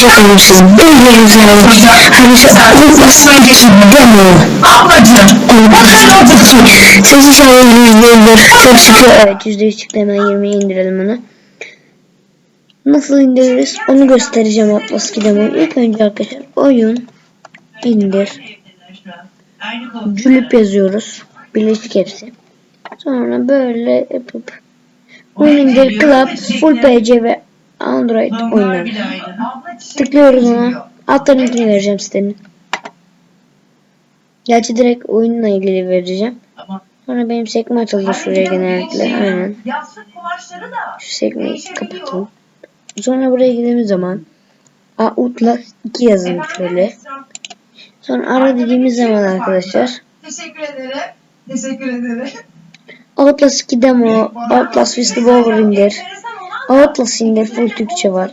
şaka yapıyorsunuz. Bilmiyoruz yani. Arkadaşlar Outlast'ın iki demo. Ablacığım. Outlast 2. Siz inşallah yüzdedir. Çok şükür. Evet yüzde çıktı hemen 20'ye indirelim onu. Nasıl indiririz onu göstereceğim Outlast 2 demoyu. İlk önce arkadaşlar oyun indir. Cülüp yazıyoruz. Birleşik hepsi. Sonra böyle yapıp oyun indir Club, Full PC ve Android oyunları. Tıklıyoruz ona. Alt linkini vereceğim sitenin. Gerçi direkt oyunla ilgili vereceğim. Sonra benim sekme açıldı şuraya genellikle. Aynen. Kumaşları da Şu sekmeyi kapatalım. Sonra buraya girdiğimiz zaman Outlast 2 yazın şöyle. Sonra ara dediğimiz zaman arkadaşlar Teşekkür ederim. Teşekkür ederim. Outlast 2 demo, Outlast Whistleblower indir. Outlast indir full Türkçe var.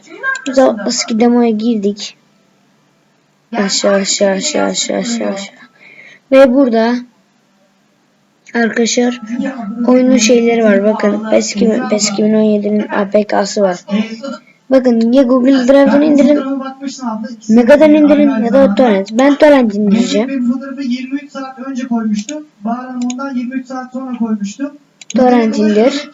Biz Outlast 2 demoya girdik. Aşağı aşağı aşağı aşağı aşağı aşağı. Ve burada arkadaşlar oyunun şeyleri var. Bakın PES 2000 PES 2017'nin APK'sı var. Bakın ya Google Drive'dan indirin, Mega'dan indirin ya da Torrent. Ben Torrent indireceğim. Ben fotoğrafı 23 saat önce koymuştum. Bahar ondan 23 saat sonra koymuştum. Torrent indir.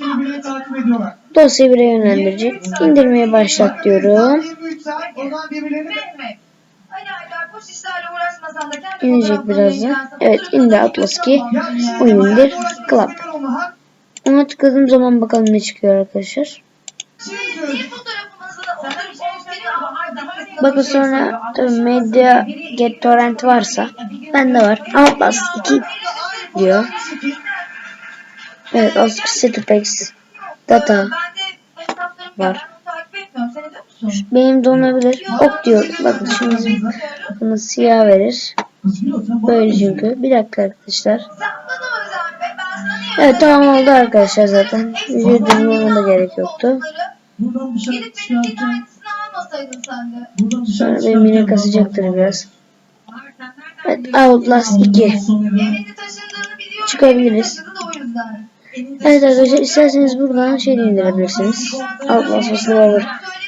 Dosyayı bire yönlendirecek. İndirmeye başlat diyorum. 23 saat o zaman birbirlerini Mehmet. Aylar boş işlerle uğraşmasan da kendi İnecek birazdan. Evet indi oturup Atlas oturup 2. bakma ya. Oyun indir. Club. Ona tıkladığım zaman bakalım ne çıkıyor arkadaşlar. Bakın sonra medya get torrent varsa bende var. Outlast 2 diyor. Evet Outlast Setupx data Ben de hesaplarım Var. benim de olabilir. Ok diyor. Bakın şimdi bunu siyah verir. Böyle çünkü. Bir dakika arkadaşlar. Evet tamam oldu arkadaşlar zaten. Video durmama da gerek yoktu. Sonra benim yine kasacaktır biraz. Evet Outlast 2. Evini taşındığını biliyorum. Çıkabiliriz. Evet arkadaşlar isterseniz buradan şey de indirebilirsiniz. Outlast Slower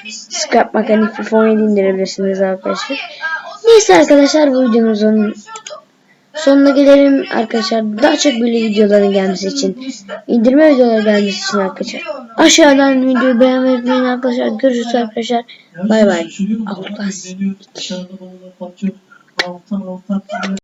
Scrap Mechanic Perform'u indirebilirsiniz arkadaşlar. Neyse arkadaşlar bu videomuzun sonuna gelelim arkadaşlar. Daha çok böyle videoların gelmesi için, indirme videoları gelmesi için arkadaşlar. Aşağıdan videoyu beğenmeyi unutmayın arkadaşlar. Görüşürüz arkadaşlar. Bay bay. Outlast